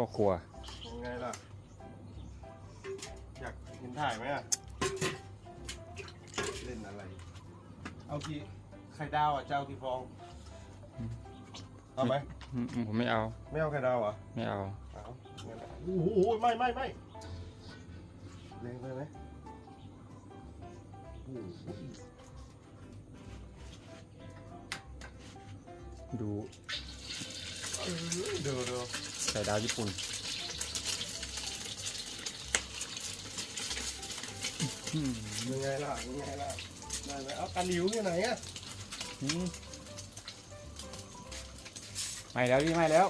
พ่อครัวยังไงล่ะ อยากเห็นถ่ายไหมอะ เล่นอะไร เอากี่ไข่ดาวอะเจ้ากี่ฟอง เอาไหมอืมอืมผมไม่เอา ไม่เอาไข่ดาวเหรอะไม่เอา เอางั้นโอ้โหไม่ไม่ไม่แรงไปไหมโอ้โหดู เออดูดู ไข่ดาวญี่ปุ่นอืมยังไงล่ะยังไงล่ะได้ไหมเอากันหลิวที่ไหนอะอืมไม่แล้วพี่ไม่แล้ว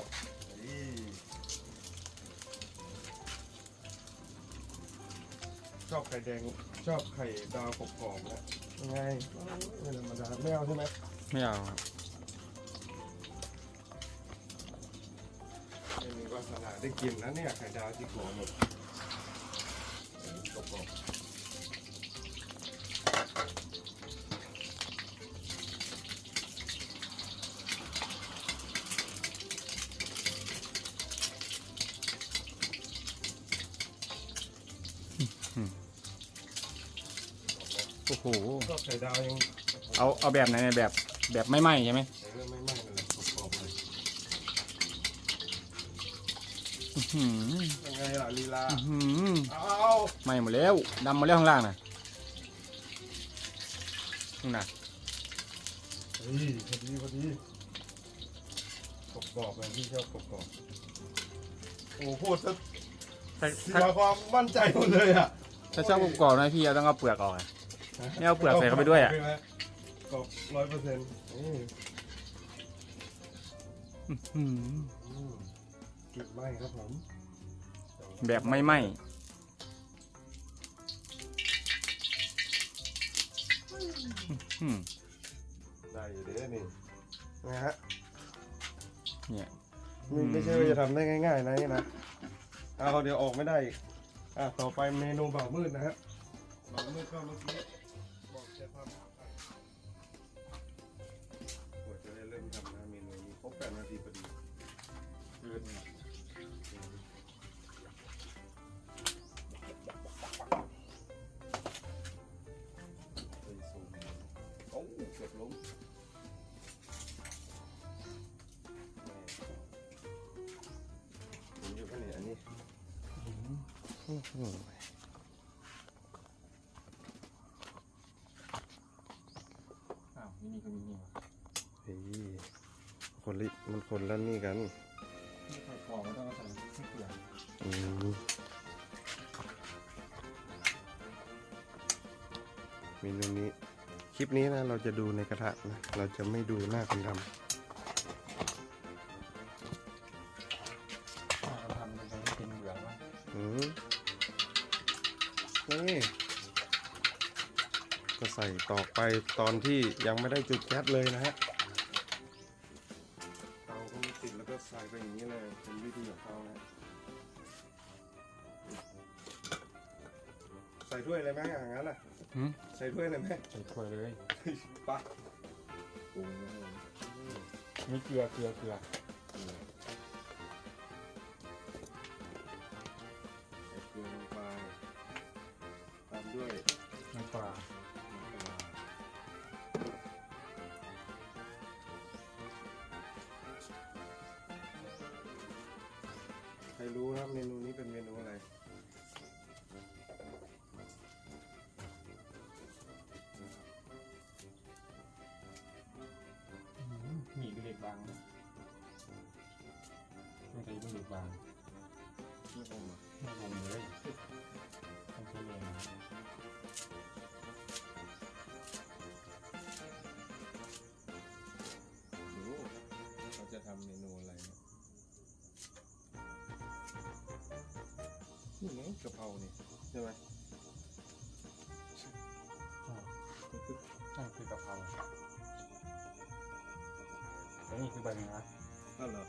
เฮ้ยชอบไข่แดงชอบไข่ดาวกรอบๆนะยังไงไม่ธรรมดาไม่เอาใช่ไหมไม่เอาครับาสนาได้กินนะเนี่ยไข่ดาวที่กรอบหมดกรอบๆโอ้โหชอบไข่ดาวยังเอาเอาแบบไหนเนี่ยแบบแบบไม่ไหม้ใช่ไหมเออไม่ไหม้เลยกรอบๆเลย อื้อหือ ยังไงล่ะลีลาอื้อหือเอาไหม้หมดแล้วดำหมดแล้วข้างล่างน่ะนู่นน่ะเฮ้ยพอดีพอดีกรอบๆเลยพี่ชอบกรอบๆโอ้พูดซะถ้าเสีถ้ายความมั่นใจหมดเลยอะถ้าชอบกรอบๆนะพี่เอาต้องเอาเปลือกออกอะ ไม่เอาเปลือกใส่เข้าไปด้วยอะ กรอบร้อยเปอร์เซ็นต์อื้อหือ กินไหมครับผมแบบไม่ไหม้อื้อหือได้อยู่เด้อนี่นะฮะเนี่ยไม่ไม่ใช่ว่าจะทำได้ง่ายๆนะนี่นะเอาเดี๋ยวออกไม่ได้อีกอะต่อไปเมนูบ่าวมืดนะฮะบ่าวมืดก็เมื่อกี้บอกจะทำกว่าจะได้เริ่มทำนะเมนูนี้ครบแปดนาทีพอดีเกิน อ้าวนี่ก็มีนี่วะเฮ้ยคนลิมันคนละนี่กันนี่ไข่กรอบก็ต้องเอาใส่ที่เปลือกอืมเมนูนี้ คลิปนี้นะเราจะดูในกระทะนะ เราจะไม่ดูหน้าคนทถ้ นี่ก็ใส่ต่อไปตอนที่ยังไม่ได้จุดแก๊สเลยนะฮะเตาก็ไม่ติดแล้วก็ใส่ไปอย่างนี้เลยเป็นวิธีของเขานะใส่ถ้วยเลยไหมอย่างนั้นล่ะหืมใส่ถ้วยเลยไหม ใส่ถ้วยเลยปะโอ้มีเกลือเกลือเกลือ ลาน้ำปลาใครรู้ครับเมนูนี้เป็นเมนูอะไรหมี่ดูเด็กบางนะต้องใช้ดูเด็กบางไม่ผมอะไม่งงเลยต้องใช้แรง จะทำเมนูอะไรเนี่ยนี่ไงกะเพรานี่ใช่ไหมนั่นคือกะเพราแล้วนี่คือใบแมงลักนั่นเหรอ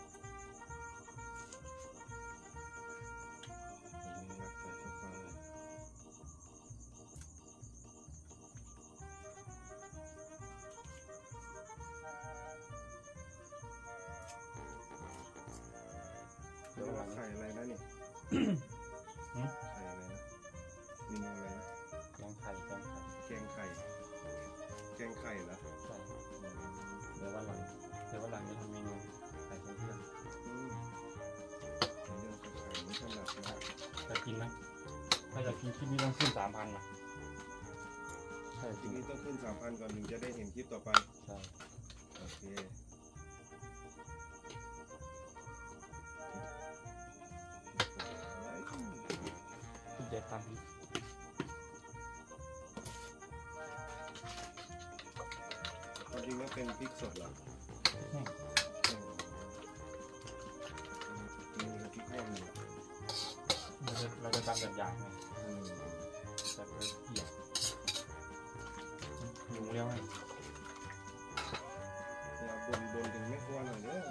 แกงไข่ แกงไข่เหรอใช่เดี๋ยววันหลังเดี๋ยววันหลังจะทำเมนูไข่เพื่อนอืมเรื่องไข่ไข่ไม่ถนัดนะๆจะกินไหมถ้าจะกินคลิปนี้ต้องขึ้นสามพันนะใช่จทีริงนี้ต้องขึ้นสามพันก่อนถึงจะได้เห็นคลิปต่อไปใช่โอเคคุณเจ็ดตันความจ เป็นพริกสดเหรอแห้งอืมพริกแห้งนี่เราจะเราจะตำแบบอย่างไงอืมแบบเออเกี่ยวหนูเรียกว่าอย่าบนบนถึงไม่ครัวหน่อยเด้อ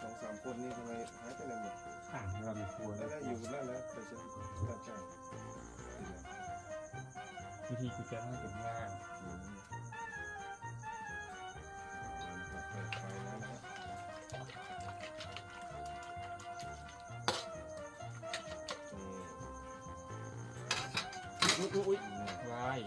สองสามคนนี่ทำไมหายไปไหนหมดอ่างเรามีครัวแล้วแล้ได้อยู่แล้วแล้วไปเช็คตัดใจวิธีกูจะให้ถึงง่าย อืม อุ้ยอุ้ยวาย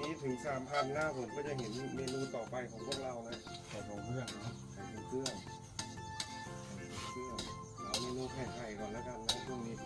นี้ถึงสามพันหน้าผมก็จะเห็นเมนูต่อไปของพวกเรานะใส่ผงเครื่องนะใส่เครื่องใส่เครื่องเอาเมนูไข่ไข่ก่อนแล้วกันนะช่วงนี้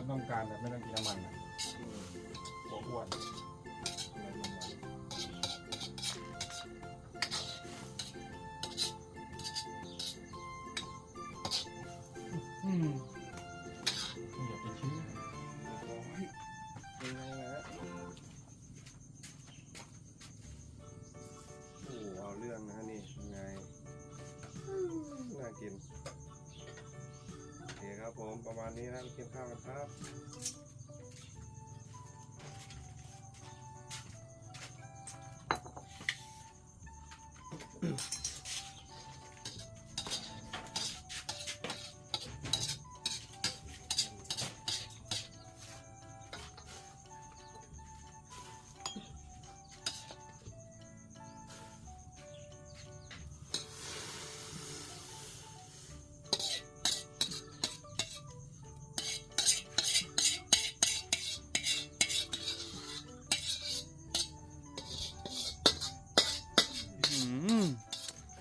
คนต้องการแบบไม่ต้องกินน้ำมันอะหัวอ้วน ผมประมาณนี้นะกินข้าวกันครับ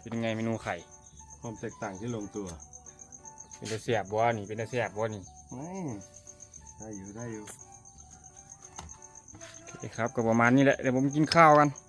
เป็นยังไงเมนูไข่ ความแตกต่างที่ลงตัวเป็นตะเสียบบัวนี่ เป็นตะเสียบบัวนี่ไม่ได้อยู่ได้อยู่โอเคครับก็ประมาณนี้แหละเดี๋ยวผมกินข้าวกันโ